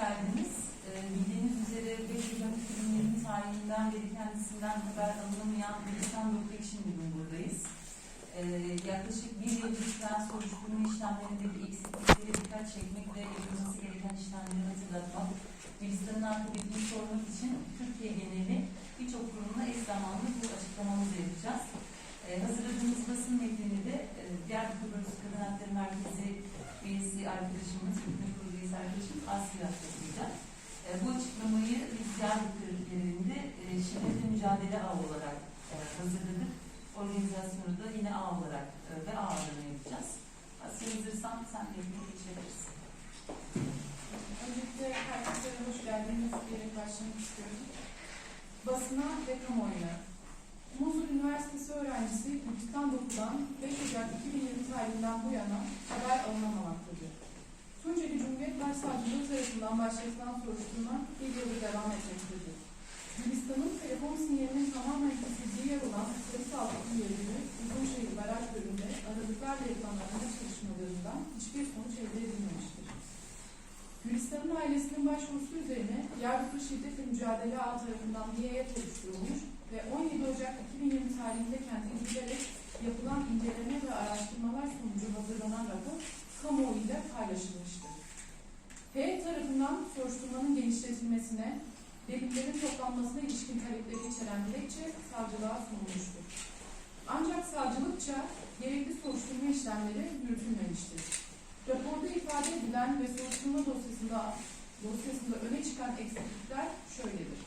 geldiniz. Ee, bildiğiniz üzere 5 Ocak 2020 tarihinden beri kendisinden haber alınamayan Gülistan Doktor için bugün buradayız. Ee, yaklaşık bir yıldır süren soruşturma işlemlerindeki eksiklikleri dikkat çekmek ve yapılması gereken işlemleri hatırlatmak, Gülistan'ın akıbetini sormak için Türkiye geneli birçok kurumla eş zamanlı bu açıklamamızı yapacağız. Ee, hazırladığımız basın metnini de e, Diyarbakır Bölgesi Kadın Hakları Merkezi üyesi arkadaşımız, arkadaşımız Asya okuyacak. E, bu açıklamayı biz Diyarbakır yerinde e, mücadele ağı olarak e, hazırladık. Organizasyonu da yine ağ olarak e, ve ağ adına yapacağız. Asya hazırsan sen de geçebilirsin. Öncelikle herkese hoş geldiniz diyerek başlamak istiyorum. Basına ve kamuoyuna. Muzur Üniversitesi öğrencisi Gürcistan Doku'dan 5 Ocak 2020 tarihinden bu yana haber alınamamaktadır. Başsavcılığı tarafından başlatılan soruşturma bir yıldır devam etmektedir. Gülistan'ın telefon sinyalinin tamamen kesildiği yer olan Sarısaltı yerinde Uzunşehir Baraj Gölü'nde aralıklarla yapılan arama çalışmalarından hiçbir sonuç elde edilmemiştir. Gülistan'ın ailesinin başvurusu üzerine Diyarbakır Şiddetle Mücadele Ağı tarafından bir heyet ve 17 Ocak 2020 tarihinde kente gidilerek yapılan inceleme ve araştırmalar sonucu hazırlanan rapor kamuoyuyla paylaşılmıştır. Heyet tarafından soruşturmanın genişletilmesine, delillerin toplanmasına ilişkin talepleri içeren dilekçe savcılığa sunulmuştur. Ancak savcılıkça gerekli soruşturma işlemleri yürütülmemiştir. Raporda ifade edilen ve soruşturma dosyasında, dosyasında öne çıkan eksiklikler şöyledir.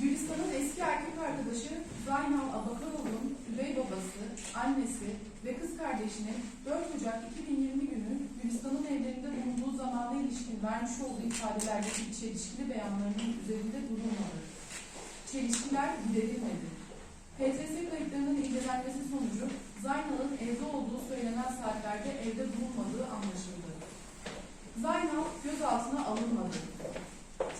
Gülistan'ın eski erkek arkadaşı Zaynal Abakaroğlu'nun üvey babası, annesi ve kız kardeşinin 4 Ocak 2020 günü Gülistan'ın evlerinde bulunduğu ilişkin vermiş olduğu ifadelerdeki çelişkili beyanlarının üzerinde durulmadı. Çelişkiler giderilmedi. PTS kayıtlarının incelenmesi sonucu Zaynal'ın evde olduğu söylenen saatlerde evde bulunmadığı anlaşıldı. Zaynal gözaltına alınmadı.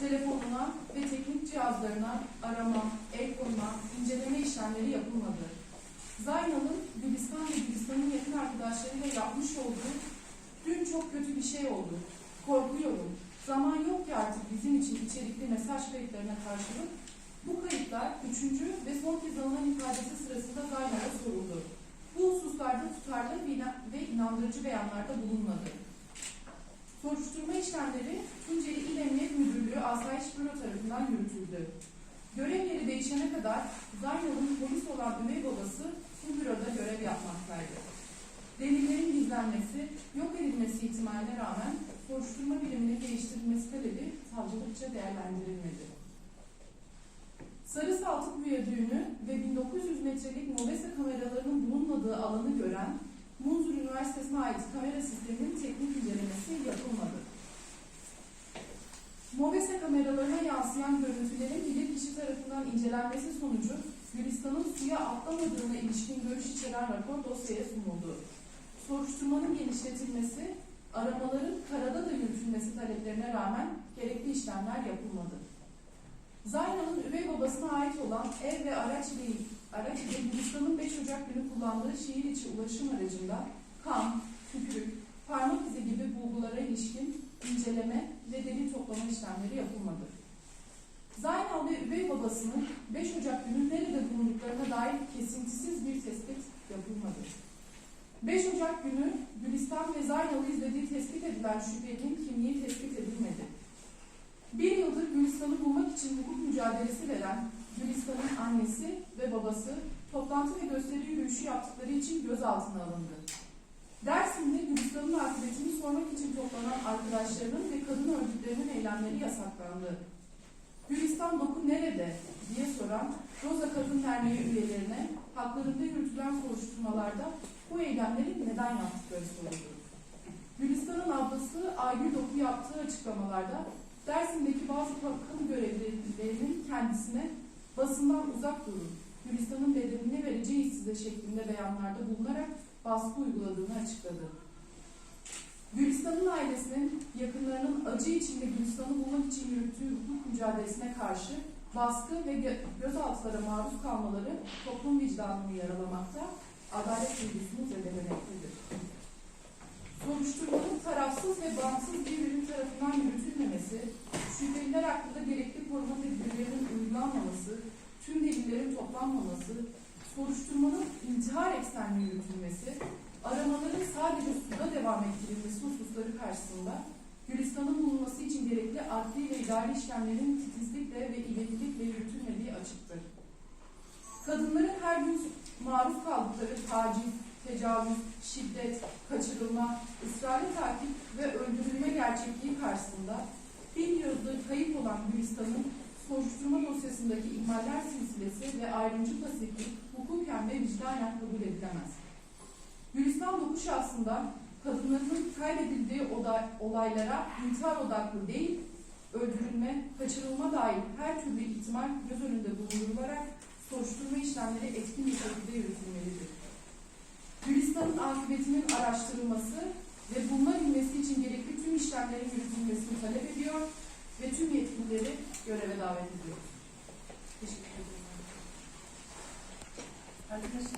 Telefonuna ve teknik cihazlarına arama, el koyma, inceleme işlemleri yapılmadı. Zaynal'ın Gülistan ve Gülistan'ın yakın arkadaşlarıyla yapmış olduğu dün çok kötü bir şey oldu. İçerikli mesaj kayıtlarına karşılık bu kayıtlar üçüncü ve son kez alınan ifadesi sırasında Zaynal'a soruldu. Bu hususlarda tutarlı ve inandırıcı beyanlarda bulunmadı. Soruşturma işlemleri Tunceli İl Emniyet Müdürlüğü Asayiş Büro tarafından yürütüldü. Görev yeri değişene kadar Zaynal'ın polis olan üvey babası bu büroda görev yapmaktaydı. Delillerin gizlenmesi, yok edilmesi ihtimaline rağmen soruşturma biriminin değiştirilmesi talebi savcılıkça değerlendirilmedi. Sarı Saltık Viyadüğü'nü ve 1900 metrelik Movesa kameralarının bulunmadığı alanı gören Munzur Üniversitesi'ne ait kamera sisteminin teknik incelemesi yapılmadı. Movesa kameralarına yansıyan görüntülerin bilirkişi tarafından incelenmesi sonucu Gülistan'ın suya atlamadığına ilişkin görüş içeren rapor dosyaya sunuldu. Soruşturmanın genişletilmesi, aramaların karada da yürütülmesi taleplerine rağmen gerekli işlemler yapılmadı. Zaynal'ın üvey babasına ait olan ev ve araç ile, araç ile Gülistan'ın 5 Ocak günü kullandığı şehir içi ulaşım aracında kan, tükürük, parmak izi gibi bulgulara ilişkin inceleme ve delil toplama işlemleri yapılmadı. Zaynal ve üvey babasının 5 Ocak günü nerede bulunduklarına dair kesintisiz bir tespit yapılmadı. 5 Ocak günü Gülistan ve Zaynal'ı izlediği tespit edilen şüphelinin kimliği tespit edilmedi. Bir yıldır Gülistan'ı bulmak için hukuk mücadelesi veren Gülistan'ın annesi ve babası toplantı ve gösteri yürüyüşü yaptıkları için gözaltına alındı. Dersim'de Gülistan'ın akıbetini sormak için toplanan arkadaşlarının ve kadın örgütlerinin eylemleri yasaklandı. Gülistan Doku nerede diye soran Roza Kadın Derneği üyelerine haklarında yürütülen soruşturmalarda bu eylemleri neden yaptıkları soruldu. Gülistan'ın ablası Aygül Doku yaptığı açıklamalarda Dersim'deki bazı kamu görevlilerinin kendisine basından uzak durun, Gülistan'ın bedelini vereceğiz size şeklinde beyanlarda bulunarak baskı uyguladığını açıkladı. Gülistan'ın ailesinin yakınlarının acı içinde Gülistan'ı bulmak için yürüttüğü hukuk mücadelesine karşı baskı ve gö- gözaltılara maruz kalmaları toplum vicdanını yaralamakta, adalet bilgisini zedelemektedir. Soruşturmanın tarafsız ve bağımsız bir birim tarafından yürütülmemesi, şüpheliler hakkında gerekli koruma tedbirlerinin uygulanmaması, tüm delillerin toplanmaması, soruşturmanın intihar eksenli yürütülmesi, aramaların sadece suda devam ettirilmesi hususları karşısında Gülistan'ın bulunması için gerekli adli ve idari işlemlerin titizlikle ve ilerilikle yürütülmediği açıktır. Kadınların her gün taciz, tecavüz, şiddet, kaçırılma, ısrarlı takip ve öldürülme gerçekliği karşısında bir yıldır kayıp olan Gülistan'ın soruşturma dosyasındaki ihmaller silsilesi ve ayrımcı pasiflik hukuken ve vicdanen kabul edilemez. Gülistan dokuz şahsında kadınların kaybedildiği olaylara intihar odaklı değil, öldürülme, kaçırılma dair her türlü ihtimal göz önünde bulundurularak soruşturma işlemleri etkin bir şekilde yürütülmelidir. Gülistan'ın akıbetinin araştırılması ve bulunabilmesi için gerekli tüm işlemlerin yürütülmesini talep ediyor ve tüm yetkilileri göreve davet ediyor. Teşekkür ederim. Arkadaşlar